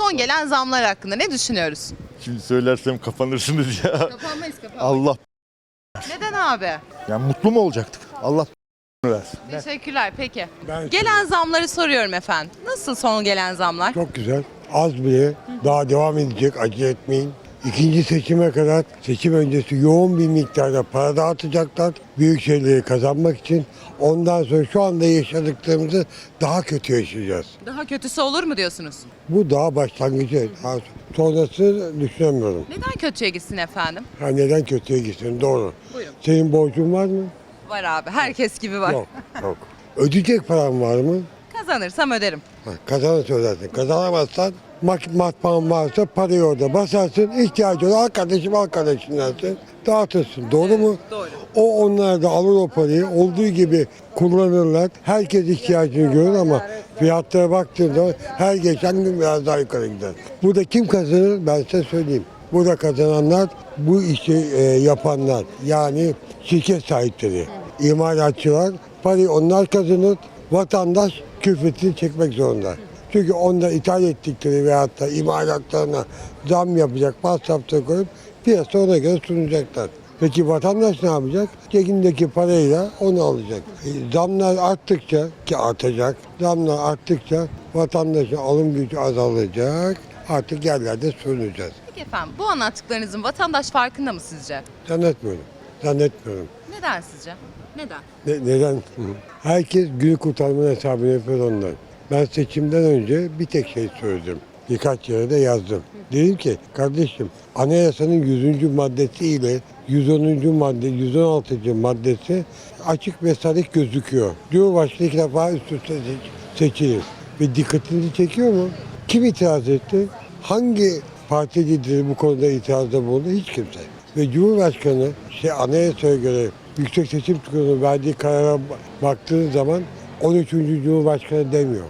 Son gelen zamlar hakkında ne düşünüyoruz? Şimdi söylersem kapanırsınız ya. Kapanmayız kapanmayız. Allah. Neden abi? Yani mutlu mu olacaktık? Allah versin. Teşekkürler peki. Ben Gelen zamları soruyorum efendim. Nasıl son gelen zamlar? çok güzel. Az bile daha devam edecek. Acele etmeyin. İkinci seçime kadar seçim öncesi yoğun bir miktarda para dağıtacaklar. Büyük şeyleri kazanmak için. Ondan sonra şu anda yaşadıklarımızı daha kötü yaşayacağız. Daha kötüsü olur mu diyorsunuz? Bu daha başlangıcı. Ha, Sonrası düşünemiyorum. Neden kötüye gitsin efendim? Ha, neden kötüye gitsin? Doğru. Buyurun. Senin borcun var mı? Var abi. Herkes gibi var. Yok. Yok. Ödeyecek paran var mı? Kazanırsam öderim. Ha, Kazanır söylersin. Kazanamazsan mak matbaan varsa parayı orada basarsın. ihtiyacı olan arkadaşım arkadaşın dersin. Dağıtırsın. Doğru mu? Doğru. O onlar da alır o parayı. Olduğu gibi kullanırlar. Herkes ihtiyacını görür ama fiyatlara baktığında her geçen gün biraz daha yukarı gider. Burada kim kazanır ben size söyleyeyim. Burada kazananlar bu işi e, yapanlar yani şirket sahipleri, imalatçılar parayı onlar kazanır. Vatandaş külfetini çekmek zorunda. Çünkü onda ithal ettikleri veyahut da imalatlarına zam yapacak masrafları koyup piyasa ona göre sunacaklar. Peki vatandaş ne yapacak? Cebindeki parayla onu alacak. E, zamlar arttıkça ki artacak, zamlar arttıkça vatandaşın alım gücü azalacak. Artık yerlerde sürüneceğiz. Peki efendim bu anlattıklarınızın vatandaş farkında mı sizce? Zannetmiyorum. Zannetmiyorum. Neden sizce? Neden? Ne- neden? Herkes günü kurtarma hesabını yapıyor ondan. Ben seçimden önce bir tek şey söyledim. Birkaç yere de yazdım. Dedim ki kardeşim anayasanın 100. maddesi ile 110. madde, 116. maddesi açık ve sarık gözüküyor. Cumhurbaşkanı iki defa üst üste seç- seçilir. Ve dikkatinizi çekiyor mu? Kim itiraz etti? Hangi parti lideri bu konuda itirazda bulundu? Hiç kimse. Ve Cumhurbaşkanı şey anayasaya göre Yüksek Seçim Kurulu'nun verdiği karara ba- baktığınız zaman 13. Cumhurbaşkanı demiyor.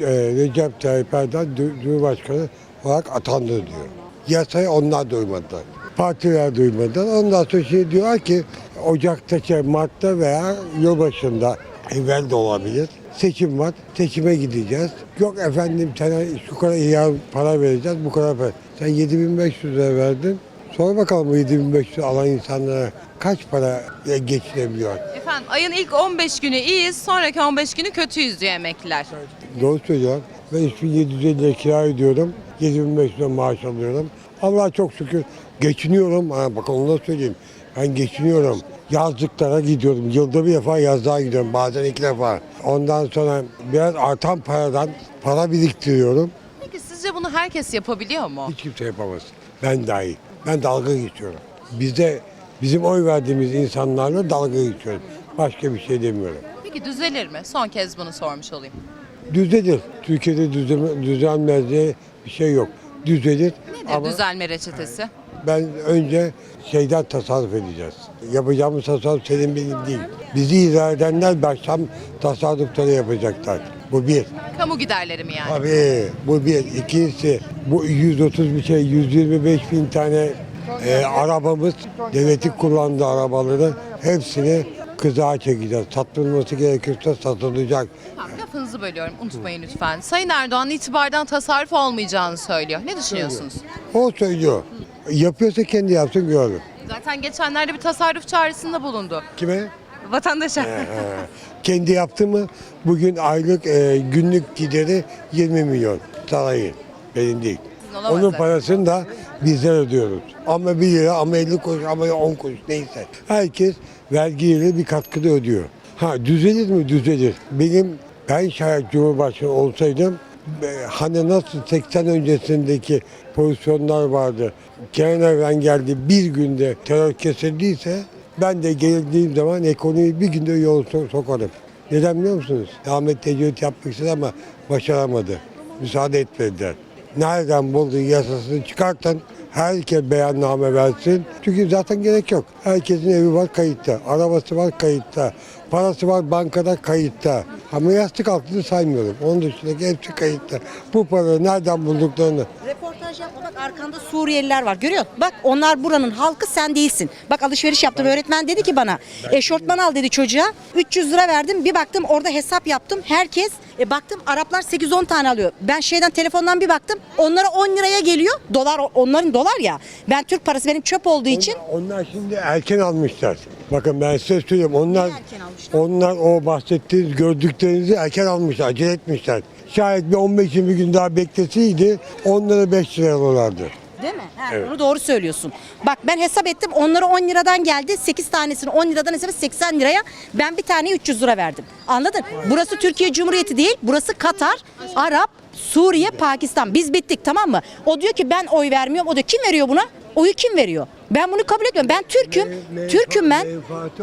Ee, Recep Tayyip Erdoğan Cu- Cumhurbaşkanı olarak atandı diyor. Yasayı onlar da uymadılar. Partiler duymadılar. Ondan sonra şey diyorlar ki Ocak'ta, şey, Mart'ta veya yılbaşında evvel de olabilir. Seçim var. Seçime gideceğiz. Yok efendim sana şu kadar iyi para vereceğiz. Bu kadar para. Sen 7500 lira verdin. Sor bakalım bu 7500 alan insanlara kaç para geçirebiliyor? Efendim ayın ilk 15 günü iyiyiz, sonraki 15 günü kötüyüz diyor emekliler. Doğru söylüyor. Ben 3750 lira kira ödüyorum. 7500 lira maaş alıyorum. Allah'a çok şükür geçiniyorum. Ha, bak onu da söyleyeyim. Ben geçiniyorum. Yazlıklara gidiyorum. Yılda bir defa yazlığa gidiyorum. Bazen iki defa. Ondan sonra biraz artan paradan para biriktiriyorum. Peki sizce bunu herkes yapabiliyor mu? Hiç kimse yapamaz. Ben dahil. Ben dalga geçiyorum. Bizde bizim oy verdiğimiz insanlarla dalga geçiyorum. Başka bir şey demiyorum. Peki düzelir mi? Son kez bunu sormuş olayım. Düzelir. Türkiye'de düzeme, düzelmez diye bir şey yok. Düzelir. Nedir ama düzelme reçetesi? Ben önce şeyden tasarruf edeceğiz. Yapacağımız tasarruf senin benim değil. Bizi idare edenler baştan tasarrufları yapacaklar. Bu bir. Kamu giderleri mi yani? Tabii bu bir. İkincisi bu 130 bir şey 125 bin tane e, arabamız devletin kullandığı arabaları hepsini kızağa çekeceğiz. Satılması gerekirse satılacak. Tamam, lafınızı bölüyorum unutmayın lütfen. Sayın Erdoğan itibardan tasarruf olmayacağını söylüyor. Ne düşünüyorsunuz? O söylüyor. Yapıyorsa kendi yapsın görelim. Zaten geçenlerde bir tasarruf çağrısında bulundu. Kime? Vatandaşa. Kendi yaptı mı bugün aylık e, günlük gideri 20 milyon sarayın. Benim değil. Sizin olamaz Onun zaten. parasını da bizler ödüyoruz. Ama 1 lira ama 50 kuruş ama 10 kuruş neyse. Herkes vergiyle bir katkıda ödüyor. Ha düzelir mi? Düzelir. Benim ben şayet Cumhurbaşkanı olsaydım hani nasıl 80 öncesindeki pozisyonlar vardı. Kenan Evren geldi bir günde terör kesildiyse ben de geldiğim zaman ekonomiyi bir günde yol so- sokarım. Neden biliyor musunuz? Ahmet Tecevit yapmak istedi ama başaramadı. Müsaade etmediler. Nereden bulduğu yasasını çıkartın. Herkes beyanname versin. Çünkü zaten gerek yok. Herkesin evi var kayıtta. Arabası var kayıtta. Parası var bankada kayıtta. Ama yastık altını saymıyorum. Onun dışındaki hepsi kayıtta. Bu parayı nereden bulduklarını Şantaj yapma bak arkanda Suriyeliler var görüyor musun? Bak onlar buranın halkı sen değilsin. Bak alışveriş yaptım öğretmen dedi ki bana eşortman al dedi çocuğa. 300 lira verdim bir baktım orada hesap yaptım. Herkes e, baktım Araplar 8-10 tane alıyor. Ben şeyden telefondan bir baktım onlara 10 liraya geliyor. Dolar onların dolar ya. Ben Türk parası benim çöp olduğu için Onlar şimdi erken almışlar. Bakın ben size söyleyeyim. Onlar onlar o bahsettiğiniz gördüklerinizi erken almışlar, acele etmişler. Şayet bir 15-20 gün daha bekleseydi onlara 5 lira alırlardı. Değil mi? Ha, Onu doğru söylüyorsun. Bak ben hesap ettim onlara 10 liradan geldi. 8 tanesini 10 liradan hesap et, 80 liraya ben bir tane 300 lira verdim. Anladın? Burası Türkiye Cumhuriyeti değil. Burası Katar, Arap, Suriye, Pakistan. Biz bittik tamam mı? O diyor ki ben oy vermiyorum. O diyor kim veriyor buna? Oyu kim veriyor? Ben bunu kabul etmiyorum. Ben Türk'üm. Me- Türk'üm ben.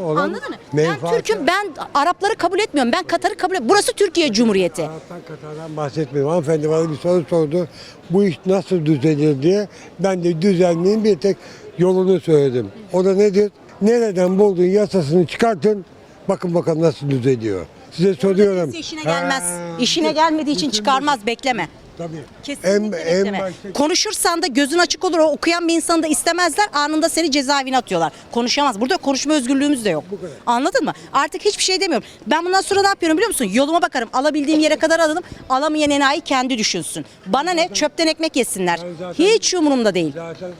olan- Anladın mı? Ben Türk'üm. Ben Arapları kabul etmiyorum. Ben Katar'ı kabul etmiyorum. Burası Türkiye Cumhuriyeti. Arap'tan Katar'dan bahsetmiyorum. Hanımefendi bana bir soru sordu. Bu iş nasıl düzelir diye. Ben de düzelmeyin bir tek yolunu söyledim. O da nedir? Nereden buldun yasasını çıkartın. Bakın bakalım nasıl düzeliyor. Size soruyorum. Kimse işine gelmez. Ha, İşine gelmediği için çıkarmaz. Bekleme. Tabii. Kesinlikle En- en bekleme. başta- Konuşursan da gözün açık olur. O okuyan bir insanı da istemezler. Anında seni cezaevine atıyorlar. Konuşamaz. Burada konuşma özgürlüğümüz de yok. Anladın mı? Artık hiçbir şey demiyorum. Ben bundan sonra ne yapıyorum biliyor musun? Yoluma bakarım. Alabildiğim yere kadar alalım. Alamayan enayi kendi düşünsün. Bana ne? Çöpten ekmek yesinler. Ben zaten- Hiç umurumda değil. Zaten e,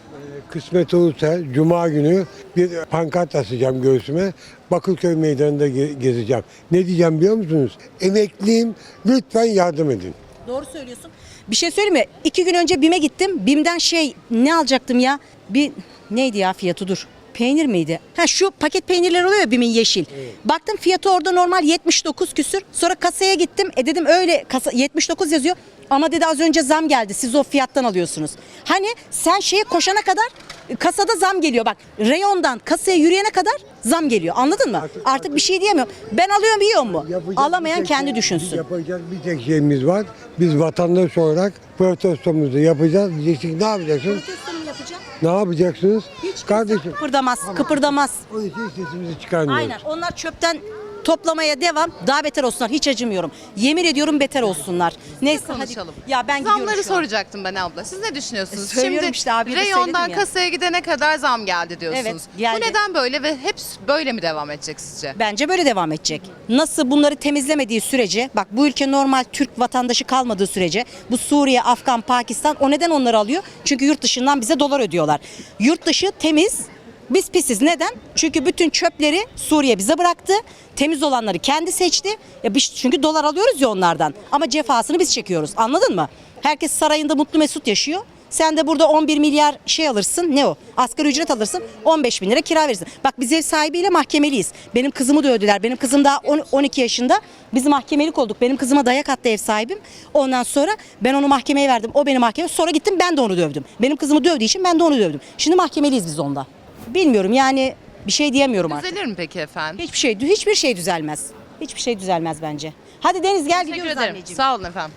kısmet olursa Cuma günü bir pankart asacağım göğsüme. Bakırköy meydanında ge- gezeceğim. Ne diyeceğim biliyor musunuz? Emekliyim lütfen yardım edin. Doğru söylüyorsun. Bir şey söyleyeyim mi? İki gün önce BİM'e gittim. BİM'den şey ne alacaktım ya? Bir neydi ya fiyatı dur. Peynir miydi? Ha şu paket peynirler oluyor ya BİM'in yeşil. Baktım fiyatı orada normal 79 küsür. Sonra kasaya gittim. E dedim öyle kasa 79 yazıyor. Ama dedi az önce zam geldi. Siz o fiyattan alıyorsunuz. Hani sen şeye koşana kadar kasada zam geliyor. Bak reyondan kasaya yürüyene kadar zam geliyor. Anladın mı? Artık bir şey diyemiyorum. Ben alıyorum yiyor mu? Yapacak Alamayan bir tek kendi şey- düşünsün. Yapacak bir tek şeyimiz var. Biz vatandaş olarak protestomuzu yapacağız. Diyecektik ne yapacaksınız? Ne yapacaksınız? Kardeşim. Kıpırdamaz, kıpırdamaz. Onun için sesimizi çıkarmıyoruz. Aynen. Onlar çöpten toplamaya devam. Daha beter olsunlar. Hiç acımıyorum. Yemin ediyorum beter olsunlar. Neyse hadi. konuşalım. Ya ben gidiyorum Zamları şu an. soracaktım ben abla. Siz ne düşünüyorsunuz? E, söylüyorum Şimdi işte abi de reyondan söyledim ya. kasaya gidene kadar zam geldi diyorsunuz. Evet, geldi. Bu neden böyle ve hep böyle mi devam edecek sizce? Bence böyle devam edecek. Nasıl bunları temizlemediği sürece, bak bu ülke normal Türk vatandaşı kalmadığı sürece, bu Suriye, Afgan, Pakistan o neden onları alıyor? Çünkü yurt dışından bize dolar ödüyorlar. Yurt dışı temiz, biz pisiz. Neden? Çünkü bütün çöpleri Suriye bize bıraktı. Temiz olanları kendi seçti. Ya biz çünkü dolar alıyoruz ya onlardan. Ama cefasını biz çekiyoruz. Anladın mı? Herkes sarayında mutlu mesut yaşıyor. Sen de burada 11 milyar şey alırsın. Ne o? Asgari ücret alırsın. 15 bin lira kira verirsin. Bak biz ev sahibiyle mahkemeliyiz. Benim kızımı dövdüler. Benim kızım daha on- 12 yaşında. Biz mahkemelik olduk. Benim kızıma dayak attı ev sahibim. Ondan sonra ben onu mahkemeye verdim. O beni mahkeme. Sonra gittim ben de onu dövdüm. Benim kızımı dövdüğü için ben de onu dövdüm. Şimdi mahkemeliyiz biz onda. Bilmiyorum yani bir şey diyemiyorum artık. Düzelir mi peki efendim? Hiçbir şey hiçbir şey düzelmez. Hiçbir şey düzelmez bence. Hadi Deniz gel Teşekkür gidiyoruz ederim. anneciğim. Sağ olun efendim.